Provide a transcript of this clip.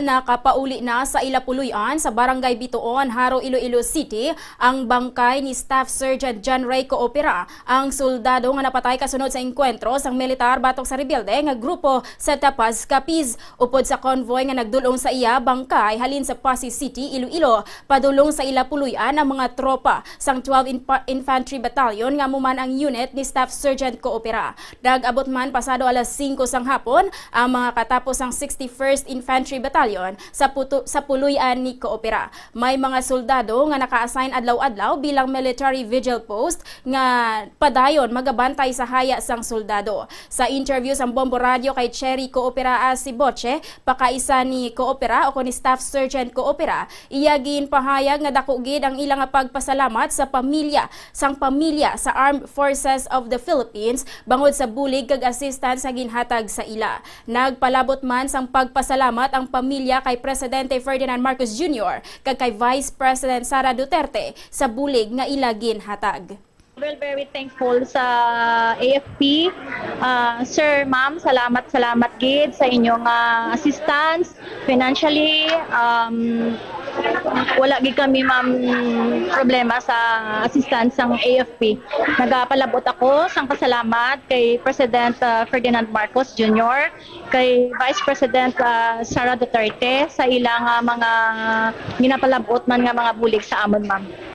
na kapauli na sa Ilapuluyan sa Barangay Bituon, Haro, Iloilo City ang bangkay ni Staff Sergeant John Ray Coopera, ang soldado nga napatay kasunod sa engkwentro sang militar batok sa rebelde nga grupo sa Tapaz, Capiz. Upod sa convoy nga nagdulong sa iya bangkay halin sa Pasig City, Iloilo, padulong sa Ilapuluyan ang mga tropa sang 12 Infa- Infantry Battalion nga muman ang unit ni Staff Sergeant Coopera. Nag-abot man pasado alas 5 sang hapon ang mga katapos ang 61st Infantry Battalion sa puto, sa puluyan ni Coopera. May mga soldado nga naka-assign adlaw-adlaw bilang military vigil post nga padayon magabantay sa haya sang soldado. Sa interview sa Bombo Radio kay Cherry Coopera Asiboche, pakaisa ni Coopera o ni Staff Sergeant Coopera, iyagin pahayag nga dako gid ang ilang pagpasalamat sa pamilya sang pamilya sa Armed Forces of the Philippines bangod sa bulig kag assistance sa ginhatag sa ila. Nagpalabot man sang pagpasalamat ang pamilya kay Presidente Ferdinand Marcos Jr. kag kay Vice President Sara Duterte sa bulig nga ila ginhatag. Well, very thankful sa AFP. Ah, sir, ma'am, salamat, salamat gid sa inyong ah, assistance financially. Um, wala gid kami ma'am problema sa assistance ng AFP. Nagapalabot ako sang pasalamat kay President ah, Ferdinand Marcos Jr., kay Vice President ah, Sara Duterte sa ilang ah, mga ginapalabot man nga mga bulig sa amon ma'am.